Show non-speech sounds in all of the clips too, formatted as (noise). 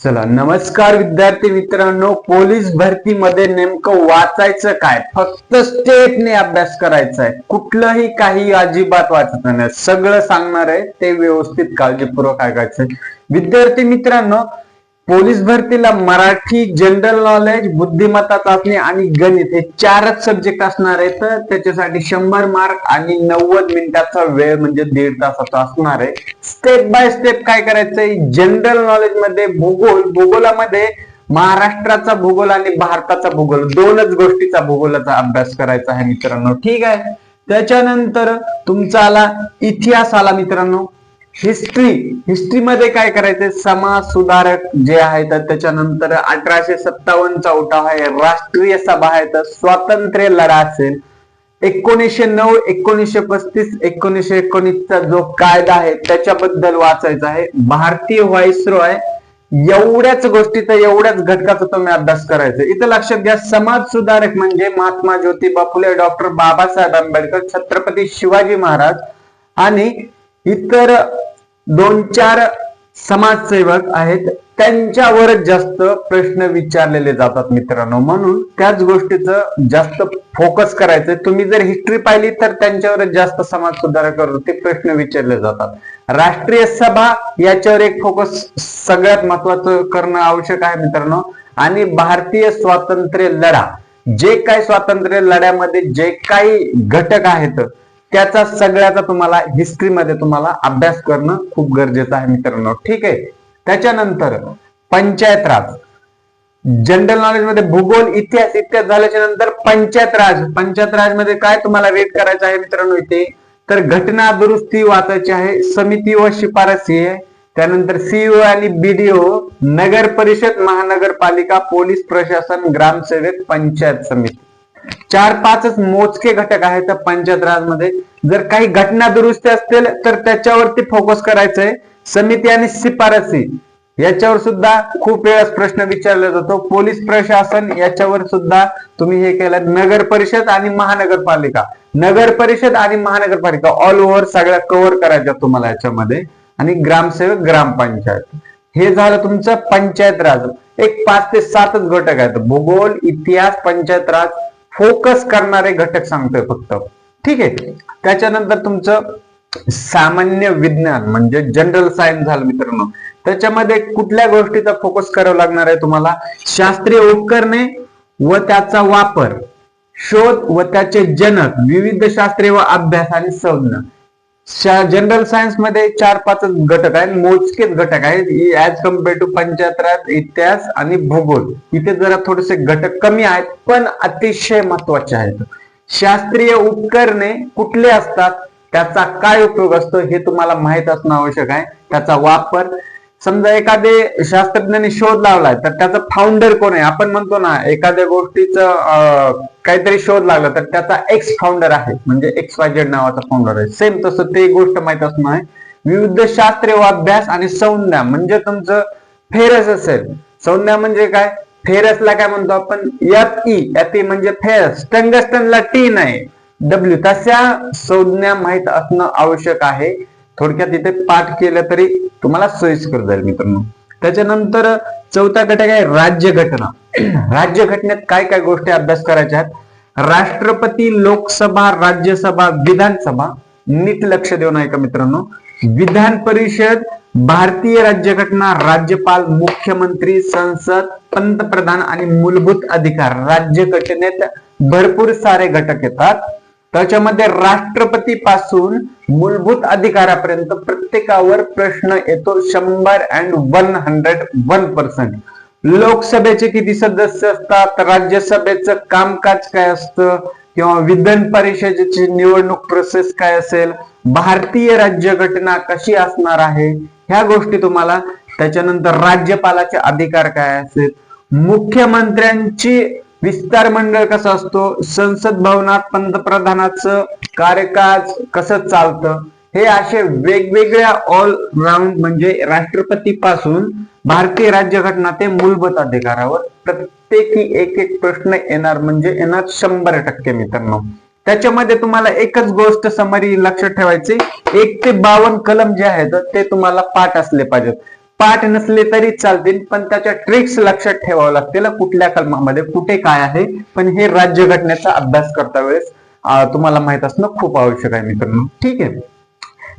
चला नमस्कार विद्यार्थी मित्रांनो पोलीस भरतीमध्ये नेमकं वाचायचं काय? फक्त स्टेपने अभ्यास करायचा आहे कुठलंही काही अजिबात वाचायचं नाही. सगळं सांगणार आहे ते व्यवस्थित काळजीपूर्वक ऐकायचंय. विद्यार्थी मित्रांनो पोलीस भरतीला मराठी जनरल नॉलेज बुद्धिमत्ता चाचणी आणि गणित हे चारच सब्जेक्ट असणार आहेत. तर त्याच्यासाठी शंभर मार्क आणि नव्वद मिनिटाचा वेळ म्हणजे दीड तासाचा असणार आहे. स्टेप बाय स्टेप काय करायचंय जनरल नॉलेजमध्ये भूगोल भूगोलामध्ये महाराष्ट्राचा भूगोल आणि भारताचा भूगोल दोनच गोष्टीचा भूगोलाचा अभ्यास करायचा आहे मित्रांनो. ठीक आहे? त्याच्यानंतर तुमचा आला इतिहास आला मित्रांनो. हिस्ट्री हिस्ट्रीमध्ये काय करायचंय? समाज सुधारक जे आहेत त्याच्यानंतर अठराशे सत्तावन्नचा उठाव आहे. राष्ट्रीय सभा आहे. तर स्वातंत्र्य लढा असेल. एकोणीसशे नऊ एकोणीसशे पस्तीस एकोणीसशे एकोणीसचा जो कायदा आहे त्याच्याबद्दल वाचायचा आहे. भारतीय व्हाईसरॉय एवढ्याच गोष्टीचा एवढ्याच घटकाचा तुम्ही अभ्यास करायचा इथं लक्षात घ्या समाज सुधारक म्हणजे महात्मा ज्योतिबा फुले डॉक्टर बाबासाहेब आंबेडकर छत्रपती शिवाजी महाराज आणि इतर दोन चार समाजसेवक आहेत त्यांच्यावरच जास्त प्रश्न विचारलेले जातात मित्रांनो. म्हणून त्याच गोष्टीचं जास्त फोकस करायचं तुम्ही जर हिस्ट्री पाहिली तर त्यांच्यावरच जास्त समाज सुधारकावरती प्रश्न विचारले जातात. राष्ट्रीय सभा याच्यावर एक फोकस सगळ्यात महत्वाचं करणं आवश्यक आहे मित्रांनो. आणि भारतीय स्वातंत्र्य लढा. जे काही स्वातंत्र्य लढ्यामध्ये जे काही घटक आहेत त्याचा सगळ्याचा तुम्हाला हिस्ट्रीमध्ये तुम्हाला अभ्यास करणं खूप गरजेचं आहे मित्रांनो. ठीक आहे? त्याच्यानंतर पंचायत राज. जनरल नॉलेजमध्ये भूगोल इतिहास इतिहास झाल्याच्यानंतर पंचायत राज. पंचायत राजमध्ये काय तुम्हाला वेट करायचं आहे मित्रांनो इथे? तर घटना दुरुस्ती वाचायची आहे समिती व शिफारसी आहे. त्यानंतर सीईओ आणि बीडीओ नगर परिषद महानगरपालिका पोलीस प्रशासन ग्रामसेवक पंचायत समिती. चार पाचच मोजके घटक आहेत पंचायत राजमध्ये जर काही घटना दुरुस्ती असतील तर त्याच्यावरती फोकस करायचंय समिती आणि शिफारसी. याच्यावर सुद्धा खूप वेळास प्रश्न विचारला जातो. पोलीस प्रशासन याच्यावर सुद्धा तुम्ही हे केलं. नगर परिषद आणि महानगरपालिका. नगर परिषद आणि महानगरपालिका ऑल ओव्हर सगळ्या कव्हर करायच्या तुम्हाला याच्यामध्ये. आणि ग्रामसेवक ग्रामपंचायत. हे झालं तुमचं पंचायत राज एक पाच ते सातच घटक आहेत. भूगोल इतिहास पंचायत राज फोकस करणारे घटक सांगतोय फक्त. ठीक आहे? त्याच्यानंतर तुमचं सामान्य विज्ञान म्हणजे जनरल सायन्स झालं मित्रांनो. त्याच्यामध्ये कुठल्या गोष्टीचा फोकस करावा लागणार आहे तुम्हाला? शास्त्रीय उपकरणे व त्याचा वापर शोध व त्याचे जनक विविध शास्त्रीय व अभ्यास आणि संज्ञा. जनरल सायन्समध्ये चार पाच घटक आहेत. मोजकेच घटक आहेत. ऍज कंपेअर टू पंचायत इतिहास आणि भूगोल. इथे जरा थोडेसे घटक कमी आहेत पण अतिशय महत्त्वाचे आहेत. शास्त्रीय उपकरणे कुठले असतात? त्याचा काय उपयोग असतो हे तुम्हाला माहीत असणं आवश्यक आहे. त्याचा वापर समजा एखादे शास्त्रज्ञांनी शोध लावलाय तर त्याचा फाउंडर कोण आहे? आपण म्हणतो ना एखाद्या गोष्टीचं काहीतरी शोध लागला तर त्याचा एक्स फाउंडर आहे. म्हणजे एक्स वाय नावाचा फाउंडर आहे. सेम तसं ते गोष्ट माहीत असणं आहे विविध शास्त्रीय अभ्यास आणि संज्ञा म्हणजे तुमचं फेरस असेल. संज्ञा म्हणजे काय? फेरसला काय म्हणतो आपण? एफ ई एफ ई म्हणजे फेरस. टंगस्टनला टी नाही. डब्ल्यू तशा संज्ञा माहीत असणं आवश्यक आहे. थोडक्यात इथे पाठ केलं तरी तुम्हाला सोयीस्कर जाईल मित्रांनो. त्याच्यानंतर चौथा घटक आहे राज्य घटना (clears throat) काय काय गोष्टी अभ्यास करायच्या आहेत? राष्ट्रपती लोकसभा राज्यसभा विधानसभा नीट लक्ष देऊन ऐका मित्रांनो? विधान परिषद भारतीय राज्यघटना राज्यपाल मुख्यमंत्री संसद पंतप्रधान आणि मूलभूत अधिकार राज्यघटनेत भरपूर सारे घटक येतात. त्याच्यामध्ये राष्ट्रपती पासून मूलभूत अधिकारापर्यंत प्रत्येकावर प्रश्न येतो शंभर and one hundred one percent लोकसभेचे किती सदस्य असतात? राज्यसभेचं कामकाज काय असतं? किंवा विधान परिषदेची निवडणूक प्रोसेस काय असेल? भारतीय राज्यघटना कशी असणार आहे? ह्या गोष्टी तुम्हाला त्याच्यानंतर राज्यपालाचे अधिकार काय असेल? मुख्यमंत्र्यांची विस्तार मंडळ कसा असतो? संसद भवनात पंतप्रधानाचं कार्यकाज कसं चालतं? हे असे वेगवेगळ्या ऑल राऊंड म्हणजे राष्ट्रपती पासून भारतीय राज्यघटना ते मूलभूत अधिकारावर प्रत्येकी एक एक प्रश्न येणार म्हणजे येणार शंभर टक्के मित्रांनो. त्याच्यामध्ये तुम्हाला एकच गोष्ट समरी लक्षात ठेवायची. एक ते बावन कलम जे आहेत ते तुम्हाला पाठ असले पाहिजेत. पाठ नसले तरी चालतील पण त्याच्या ट्रिक्स लक्षात ठेवावं लागतील. कुठल्या कलमामध्ये कुठे काय आहे पण हे राज्यघटनेचा अभ्यास करता वेळेस तुम्हाला माहीत असणं खूप आवश्यक आहे मित्रांनो. ठीक आहे.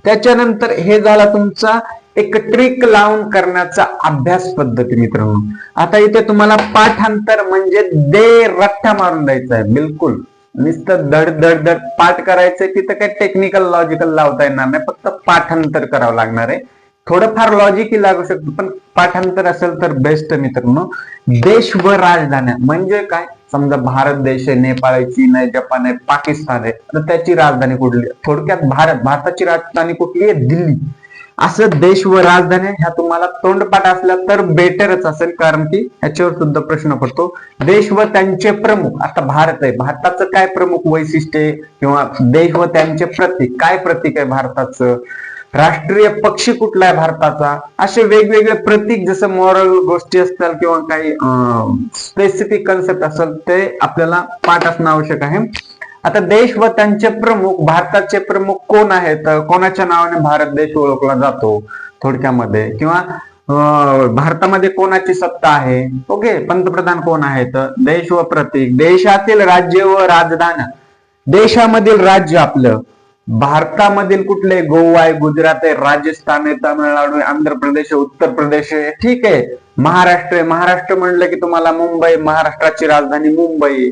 त्याच्यानंतर हे झाला तुमचा एक ट्रिक लावून करण्याचा अभ्यास पद्धती मित्रांनो. आता इथे तुम्हाला पाठांतर म्हणजे दे रट्ठा मारून द्यायचा आहे. बिलकुल. नुसतं धड धड धड पाठ करायचंय तिथं काही टेक्निकल लॉजिकल लावता येणार नाही. फक्त पाठांतर करावं लागणार आहे. थोडंफार लॉजिकही लागू शकतो पण पाठांतर असेल तर बेस्ट मित्रांनो. देश व राजधान्या म्हणजे काय? समजा भारत देश आहे नेपाळ आहे चीन आहे जपान आहे पाकिस्तान आहे. तर त्याची राजधानी कुठली आहे? थोडक्यात भारत भारताची राजधानी कुठली आहे? दिल्ली. असं देश व राजधानी ह्या तुम्हाला तोंडपाठ असल्या तर बेटरच असेल कारण की ह्याच्यावर सुद्धा प्रश्न पडतो. देश व त्यांचे प्रमुख आता भारत आहे. भारताचं काय प्रमुख वैशिष्ट्य किंवा देश व त्यांचे प्रतीक काय प्रतीक आहे भारताचं? राष्ट्रीय पक्षी कुठला आहे भारताचा? असे वेगवेगळे प्रतीक जसं मॉरल गोष्टी असतात किंवा काही स्पेसिफिक कन्सेप्ट असेल ते आपल्याला पाठ असणं आवश्यक आहे. आता देश व त्यांचे प्रमुख भारताचे प्रमुख कोण आहेत? कोणाच्या नावाने भारत देश ओळखला जातो थोडक्यामध्ये? किंवा भारतामध्ये कोणाची सत्ता आहे? ओके पंतप्रधान कोण आहेत? देश व प्रतीक. देशातील राज्य व राजधानी. देशामधील राज्य आपलं. भारतामधील कुठले गोवा आहे गुजरात आहे राजस्थान आहे तामिळनाडू आहे आंध्र प्रदेश आहे उत्तर प्रदेश आहे ठीक आहे. महाराष्ट्र आहे. महाराष्ट्र म्हणलं की तुम्हाला मुंबई महाराष्ट्राची राजधानी मुंबई.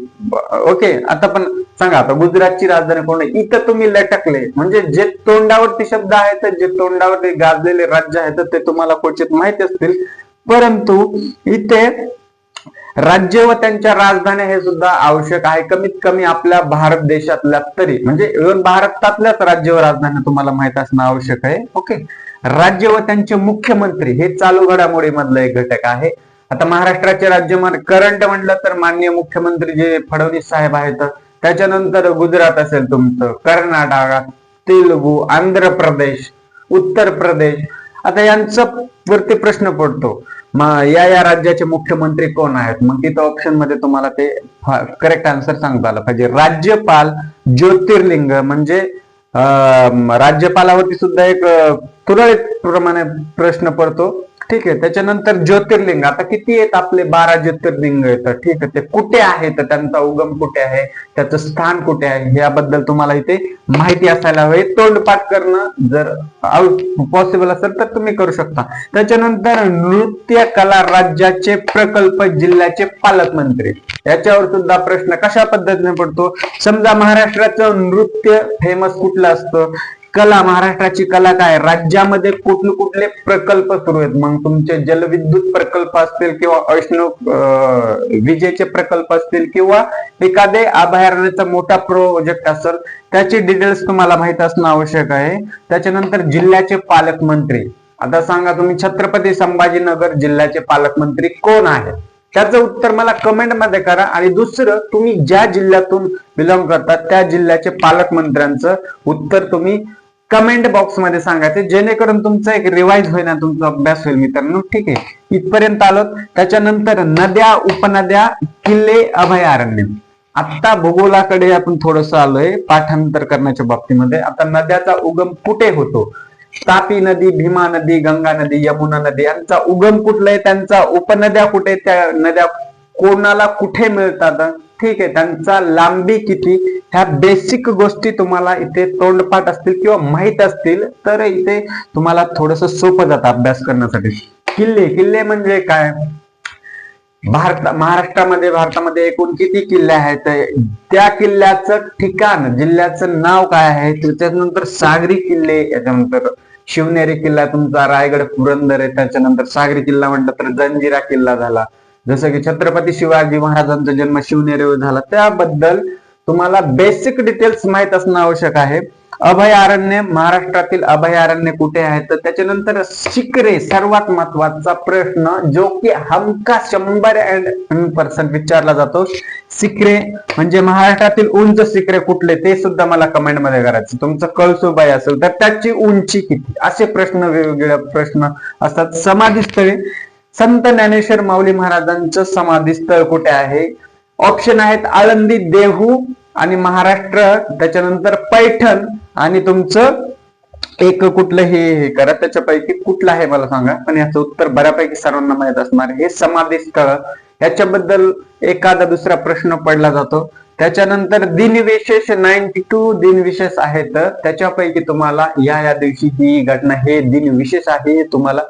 ओके आता पण सांगा आता गुजरातची राजधानी कोण आहे? इथं तुम्ही लटकले. म्हणजे जे तोंडावरती शब्द आहेत जे तोंडावरती गाजलेले राज्य आहेत ते तुम्हाला क्वचित माहिती असतील. परंतु इथे राज्य व त्यांच्या राजधान्या हे सुद्धा आवश्यक आहे. कमीत कमी आपल्या भारत देशातल्या तरी. म्हणजे इव्हन भारतातल्याच राज्य व राजधान्या तुम्हाला माहीत असणं आवश्यक आहे. ओके राज्य व त्यांचे मुख्यमंत्री हे चालू घडामोडी मधलं एक घटक आहे. आता महाराष्ट्राचे राज्य करंट म्हटलं तर माननीय मुख्यमंत्री जे फडणवीस साहेब आहेत त्याच्यानंतर गुजरात असेल तुमचं कर्नाटक तेलुगू आंध्र प्रदेश उत्तर प्रदेश. आता यांचं वरती प्रश्न पडतो. मग या या राज्याचे मुख्यमंत्री कोण आहेत? मग तिथं ऑप्शनमध्ये तुम्हाला ते करेक्ट आन्सर सांगता आलं पाहिजे. राज्यपाल ज्योतिर्लिंग म्हणजे राज्यपालावरती सुद्धा एक अं, तुरळक प्रमाणे प्रश्न पडतो. ठीक आहे त्याच्यानंतर ज्योतिर्लिंग. आता किती आहेत आपले बारा ज्योतिर्लिंग येतात ठीक आहे ते कुठे आहेत त्यांचा उगम कुठे आहे? त्याचं स्थान कुठे आहे? याबद्दल तुम्हाला इथे माहिती असायला हवी. तोंडपाठ करणं जर पॉसिबल असेल तर तुम्ही करू शकता. त्याच्यानंतर नृत्य कला राज्याचे प्रकल्प जिल्ह्याचे पालकमंत्री. याच्यावर सुद्धा प्रश्न कशा पद्धतीने पडतो? समजा महाराष्ट्राचं नृत्य फेमस कुठलं असतं? कला महाराष्ट्राची कला काय? राज्यामध्ये कुठले कुठले प्रकल्प सुरू आहेत? मग तुमचे जलविद्युत प्रकल्प असतील किंवा अश्नु विजेचे प्रकल्प असतील किंवा एखादे अभयारण्याचा मोठा प्रोजेक्ट असेल त्याची डिटेल्स तुम्हाला माहीत असणं आवश्यक आहे. त्याच्यानंतर जिल्ह्याचे पालकमंत्री. आता सांगा तुम्ही छत्रपती संभाजीनगर जिल्ह्याचे पालकमंत्री कोण आहेत? त्याचं उत्तर मला कमेंटमध्ये करा. आणि दुसरं तुम्ही ज्या जिल्ह्यातून बिलॉंग करता त्या जिल्ह्याचे पालकमंत्र्यांचं उत्तर तुम्ही कमेंट बॉक्समध्ये सांगायचे जेणेकरून तुमचा एक रिवाइज होईल आणि तुमचा अभ्यास होईल मित्रांनो. ठीक आहे? इथपर्यंत आलो त्याच्यानंतर नद्या उपनद्या किल्ले अभयारण्य. आता भूगोलाकडे आपण थोडस आलोय पाठांतर करण्याच्या बाबतीमध्ये. आता नद्याचा उगम कुठे होतो? तापी नदी भीमा नदी गंगा नदी यमुना नदी यांचा उगम कुठला आहे? त्यांचा उपनद्या कुठे त्या नद्या कोणाला कुठे मिळतात? ठीक आहे त्यांचा लांबी किती? ह्या बेसिक गोष्टी तुम्हाला इथे तोंडपाठ असतील किंवा माहीत असतील तर इथे तुम्हाला थोडस सोपं जातं अभ्यास करण्यासाठी. किल्ले किल्ले म्हणजे काय? भारत महाराष्ट्रामध्ये भारतामध्ये एकूण किती किल्ले आहेत? त्या किल्ल्याचं ठिकाण जिल्ह्याचं नाव काय आहे? त्याच्यानंतर सागरी किल्ले याच्यानंतर शिवनेरी किल्ला तुमचा रायगड पुरंदर आहे त्याच्यानंतर सागरी किल्ला म्हटलं तर जंजिरा किल्ला झाला. जसं की छत्रपती शिवाजी महाराजांचा जन्म शिवनेरीवर झाला. त्याबद्दल तुम्हाला बेसिक डिटेल्स माहीत असणं आवश्यक आहे. अभयारण्य महाराष्ट्रातील अभयारण्य कुठे आहेत तर त्याच्यानंतर शिकरे सर्वात महत्त्वाचा प्रश्न जो की हमका शंभर अँड पर्सेंट विचारला जातो. शिकरे म्हणजे महाराष्ट्रातील उंच शिकरे कुठले ते सुद्धा मला कमेंटमध्ये करायचं तुमचं कळसुबाई असेल तर त्याची उंची किती? असे प्रश्न वेगवेगळे प्रश्न असतात. समाधीस्थळे संत ज्ञानेश्वर माऊली महाराजांचं समाधीस्थळ कुठे आहे? ऑप्शन आहेत आळंदी देहू आणि महाराष्ट्र. त्याच्यानंतर पैठण आणि तुमचं एक कुठलंही हे करा. त्याच्यापैकी कुठलं आहे मला सांगा. पण याचं उत्तर बऱ्यापैकी सर्वांना माहीत असणार. हे समाधी स्थळ. याच्याबद्दल एखादा दुसरा प्रश्न पडला जातो. त्याच्यानंतर दिनविशेष नाईन्टी टू दिनविशेष आहेत. त्याच्यापैकी तुम्हाला या या दिवशी ही घटना हे दिनविशेष आहे. तुम्हाला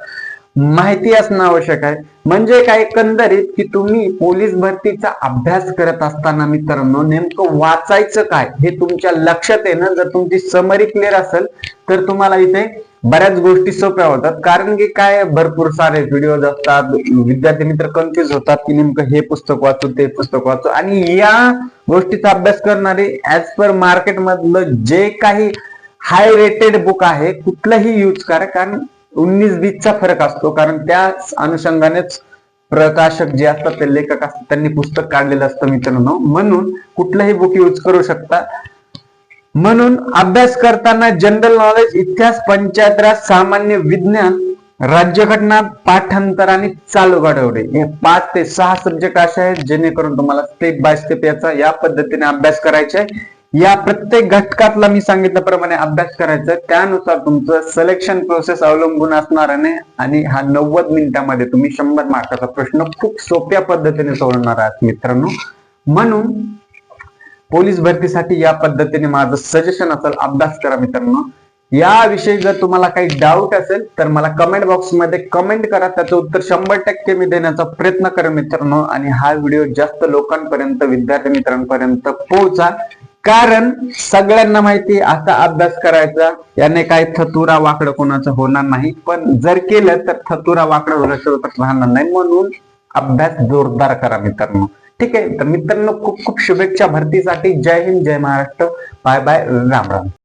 माहिती असणं आवश्यक आहे. म्हणजे काय? एकंदरीत की तुम्ही पोलीस भरतीचा अभ्यास करत असताना मित्रांनो नेमकं वाचायचं काय? हे तुमच्या लक्षात येणं. जर तुमची समरी क्लिअर असेल तर तुम्हाला इथे बऱ्याच गोष्टी सोप्या होतात. कारण की काय? भरपूर सारे व्हिडिओज असतात. विद्यार्थी मित्र कन्फ्युज होतात की नेमकं हे पुस्तक वाचू ते पुस्तक वाचू. आणि या गोष्टीचा अभ्यास करणारे ऍज पर मार्केटमधलं जे काही हाय रेटेड बुक आहे कुठलंही यूज करा. कारण उन्नीस बीसचा फरक असतो. कारण त्या अनुषंगानेच प्रकाशक जे असतात ते लेखक असतात त्यांनी पुस्तक काढलेलं असतं मित्रांनो. म्हणून कुठलंही बुक यूज करू शकता. म्हणून अभ्यास करताना जनरल नॉलेज इतिहास पंचायतराज सामान्य विज्ञान राज्यघटना पाठांतर आणि चालू घडवडे हे पाच ते सहा सब्जेक्ट असे आहेत जेणेकरून तुम्हाला स्टेप बाय स्टेप याचा या पद्धतीने अभ्यास करायचा आहे. या प्रत्येक घटकातला मी सांगितल्याप्रमाणे अभ्यास करायचा त्यानुसार तुमचं सिलेक्शन प्रोसेस अवलंबून असणार आहे आणि हा नव्वद मिनिटांमध्ये तुम्ही शंभर मार्काचा प्रश्न खूप सोप्या पद्धतीने सोडवणार आहात मित्रांनो. म्हणून पोलीस भरतीसाठी या पद्धतीने माझं सजेशन असेल अभ्यास करा मित्रांनो. याविषयी जर तुम्हाला काही डाऊट असेल तर मला कमेंट बॉक्समध्ये कमेंट करा. त्याचं उत्तर शंभर टक्के मी देण्याचा प्रयत्न करेन मित्रांनो. आणि हा व्हिडिओ जास्त लोकांपर्यंत विद्यार्थी मित्रांपर्यंत पोहोचा कारण सगळ्यांना माहिती आता अभ्यास करायचा याने काही थतुरा वाकडं कोणाचं होणार नाही. पण जर केलं तर थतुरा वाकडं होण्यासोबत राहणार नाही. म्हणून अभ्यास जोरदार करा मित्रांनो. ठीक आहे तर मित्रांनो खूप खूप शुभेच्छा. भरतीसाठी जय हिंद जय Maharashtra. Bye bye Ram Ram.